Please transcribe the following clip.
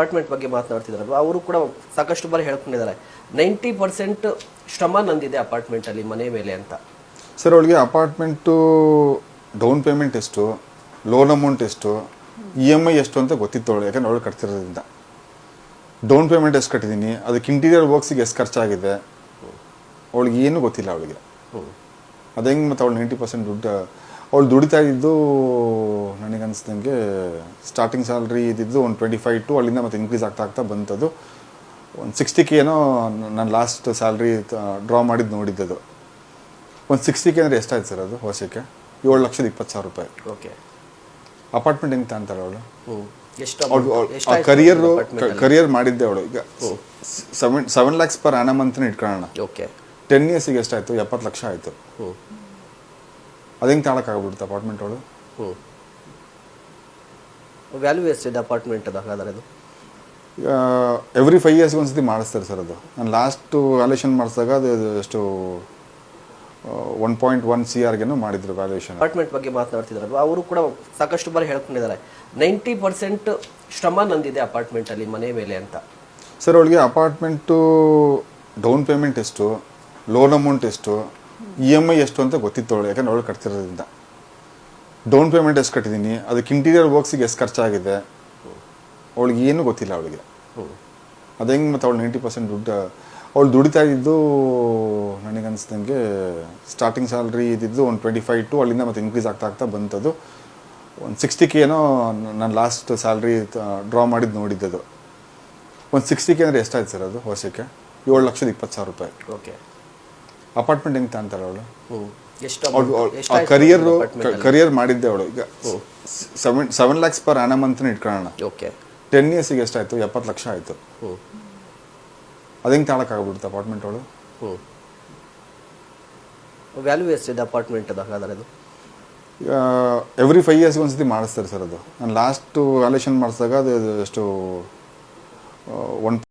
Apartment ಬಗ್ಗೆ ಮಾತನಾಡ್ತಿದ್ರಲ್ವ? ಅವರು ಕೂಡ ಸಾಕಷ್ಟು ಬಾರಿ ಹೇಳ್ಕೊಂಡಿದ್ದಾರೆ. ನೈಂಟಿ ಪರ್ಸೆಂಟ್ ಶ್ರಮ ನಂದಿದೆ ಅಪಾರ್ಟ್ಮೆಂಟ್ ಅಲ್ಲಿ ಮನೆ ಮೇಲೆ ಅಂತ. ಸರ್ ಅವಳಿಗೆ ಅಪಾರ್ಟ್ಮೆಂಟು ಡೌನ್ ಪೇಮೆಂಟ್ ಎಷ್ಟು ಲೋನ್ ಅಮೌಂಟ್ ಎಷ್ಟು ಇ ಎಂ ಐ ಎಷ್ಟು ಅಂತ ಗೊತ್ತಿತ್ತು ಅವಳು ಯಾಕಂದ್ರೆ ಅವಳು ಕಟ್ತಿರೋದ್ರಿಂದ. ಡೌನ್ ಪೇಮೆಂಟ್ ಎಷ್ಟು ಕಟ್ಟಿದ್ದೀನಿ ಅದಕ್ಕೆ ಇಂಟೀರಿಯರ್ ವರ್ಕ್ಸಿಗೆ ಎಷ್ಟು ಖರ್ಚಾಗಿದೆ ಅವಳಿಗೆ ಏನೂ ಗೊತ್ತಿಲ್ಲ ಅವಳಿಗೆ. ಅದು ಹೆಂಗೆ ಮತ್ತು ಅವಳು ನೈಂಟಿ ಪರ್ಸೆಂಟ್ ದುಡ್ಡು ಅವಳು ದುಡಿತಾ ಇದ್ದು ನನಗೆ ಅನಿಸ್ದಂಗೆ ಸ್ಟಾರ್ಟಿಂಗ್ ಸ್ಯಾಲ್ರಿ ಇದ್ದಿದ್ದು ಒಂದು ಟ್ವೆಂಟಿ ಫೈವ್ ಟು ಅಲ್ಲಿಂದ ಮತ್ತೆ ಇನ್ಕ್ರೀಸ್ ಆಗ್ತಾ ಆಗ್ತಾ ಬಂತದು. ಒಂದು ಸಿಕ್ಸ್ಟಿ ಕೆ ಏನೋ ನಾನು ಲಾಸ್ಟ್ ಸ್ಯಾಲ್ರಿ ಡ್ರಾ ಮಾಡಿದ್ದು ನೋಡಿದ್ದದು. ಒಂದು ಸಿಕ್ಸ್ಟಿ ಕೆ ಅಂದರೆ ಎಷ್ಟಾಯ್ತು ಸರ್ ಅದು ವರ್ಷಕ್ಕೆ? ಏಳು ಲಕ್ಷದ ಇಪ್ಪತ್ತು ಸಾವಿರ ರೂಪಾಯಿ. ಓಕೆ ಅಪಾರ್ಟ್ಮೆಂಟ್ ಹೆಂಗೆ ತಾಂತಾರೆ ಅವಳು? ಎಷ್ಟು ಕರಿಯರ್ ಕರಿಯರ್ ಮಾಡಿದ್ದೆ ಅವಳು. ಈಗ seven seven lakhs per annum ಅಂತಲೇ ಇಟ್ಕೊಳ್ಳೋಣ. ಓಕೆ ಟೆನ್ ಇಯರ್ಸಿಗೆ ಎಷ್ಟಾಯಿತು? ಎಪ್ಪತ್ತು ಲಕ್ಷ ಆಯಿತು. ಅದು ಹೆಂಗೆ ತಗೊಳಕ್ಕಾಗ್ಬಿಡುತ್ತೆ ಅಪಾರ್ಟ್ಮೆಂಟ್ ಒಳಗೆ? ಹ್ಞೂ. ವ್ಯಾಲ್ಯೂ ಎಷ್ಟಿದೆ ಅಪಾರ್ಟ್ಮೆಂಟ್ ಅದು ಹಾಗಾದ್ರೆ ಅದು ಈಗ ಎವ್ರಿ ಫೈವ್ ಇಯರ್ಸ್ಗೆ ಒಂದ್ಸತಿ ಮಾಡಿಸ್ತಾರೆ ಸರ್ ಅದು. ನಾನು ಲಾಸ್ಟು ವ್ಯಾಲ್ಯೂಷನ್ ಮಾಡಿಸಿದಾಗ ಅದು ಎಷ್ಟು ಒನ್ ಪಾಯಿಂಟ್ ಒನ್ ಸಿ ಆರ್ಗೆನೂ ಮಾಡಿದ್ರು ವ್ಯಾಲ್ಯೂಷನ್ ಅಪಾರ್ಟ್ಮೆಂಟ್ ಬಗ್ಗೆ ಮಾತನಾಡ್ತಿದ್ರಲ್ವ? ಅವರು ಕೂಡ ಸಾಕಷ್ಟು ಬಾರಿ ಹೇಳ್ಕೊಂಡಿದ್ದಾರೆ. ನೈಂಟಿ ಪರ್ಸೆಂಟ್ ಶ್ರಮ ನಂದಿದೆ ಅಪಾರ್ಟ್ಮೆಂಟ್ ಅಲ್ಲಿ ಮನೆ ಮೇಲೆ ಅಂತ. ಸರ್ ಅವಳಿಗೆ ಅಪಾರ್ಟ್ಮೆಂಟು ಡೌನ್ ಪೇಮೆಂಟ್ ಎಷ್ಟು ಲೋನ್ ಅಮೌಂಟ್ ಎಷ್ಟು ಇ ಎಂ ಐ ಎಷ್ಟು ಅಂತ ಗೊತ್ತಿತ್ತು ಅವಳು, ಯಾಕಂದ್ರೆ ಅವಳು ಕಟ್ತಿರೋದ್ರಿಂದ. ಡೌನ್ ಪೇಮೆಂಟ್ ಎಷ್ಟು ಕಟ್ಟಿದ್ದೀನಿ, ಅದಕ್ಕೆ ಇಂಟೀರಿಯರ್ ವರ್ಕ್ಸಿಗೆ ಎಷ್ಟು ಖರ್ಚಾಗಿದೆ, ಅವಳಿಗೆ ಏನೂ ಗೊತ್ತಿಲ್ಲ ಅವಳಿಗೆ. ಅದು ಹೆಂಗೆ ಮತ್ತು ಅವಳು ನೈಂಟಿ ಪರ್ಸೆಂಟ್ ದುಡ್ಡು, ಅವಳು ದುಡಿತಾ ಇದ್ದು ನನಗೆ ಅನಿಸ್ದಂಗೆ ಸ್ಟಾರ್ಟಿಂಗ್ ಸ್ಯಾಲ್ರಿ ಇದ್ದಿದ್ದು ಒಂದು ಟ್ವೆಂಟಿ ಫೈವ್ ಟು ಅಲ್ಲಿಂದ ಮತ್ತೆ ಇನ್ಕ್ರೀಸ್ ಆಗ್ತಾ ಆಗ್ತಾ ಬಂತದ್ದು ಒಂದು ಸಿಕ್ಸ್ಟಿ ಕೆ ಏನೋ ನಾನು ಲಾಸ್ಟ್ ಸ್ಯಾಲ್ರಿ ಡ್ರಾ ಮಾಡಿದ್ದು ನೋಡಿದ್ದದು. ಒಂದು ಸಿಕ್ಸ್ಟಿ ಕೆ ಅಂದರೆ ಎಷ್ಟಾಯ್ತು ಸರ್ ಅದು ವರ್ಷಕ್ಕೆ? ಏಳು ಲಕ್ಷದ ಇಪ್ಪತ್ತು ಸಾವಿರ ರೂಪಾಯಿ. ಓಕೆ ಅಪಾರ್ಟ್ಮೆಂಟ್ ಹೆಂಗೆ ತಗೊಂತಾರೆ ಅವಳು? ಎಷ್ಟು ಕರಿಯರ್ ಕರಿಯರ್ ಮಾಡಿದ್ದೆ ಅವಳು. ಈಗ seven seven lakhs per annum ಅಂತಲೇ ಇಟ್ಕೊಳ್ಳೋಣ. ಓಕೆ. ಟೆನ್ ಇಯರ್ಸಿಗೆ ಎಷ್ಟಾಯ್ತು? ಎಪ್ಪತ್ತು ಲಕ್ಷ ಆಯ್ತು. ಅದು ಹೆಂಗೆ ತಗೊಳಕ್ಕಾಗ್ಬಿಡುತ್ತೆ ಅಪಾರ್ಟ್ಮೆಂಟ್ ಅವಳು? ಹ್ಮ್ ವ್ಯಾಲ್ಯೂ ಎಷ್ಟಿದೆ ಅಪಾರ್ಟ್ಮೆಂಟ್ ಅದು ಹಾಗಾದ್ರೆ ಅದು? ಈಗ ಎವ್ರಿ ಫೈವ್ ಇಯರ್ಸ್ಗೆ ಒಂದ್ಸತಿ ಮಾಡಿಸ್ತಾರೆ ಸರ್ ಅದು. ನಾನು ಲಾಸ್ಟು ವ್ಯಾಲ್ಯೂಷನ್ ಮಾಡಿಸಿದಾಗ ಅದು ಎಷ್ಟು ಒನ್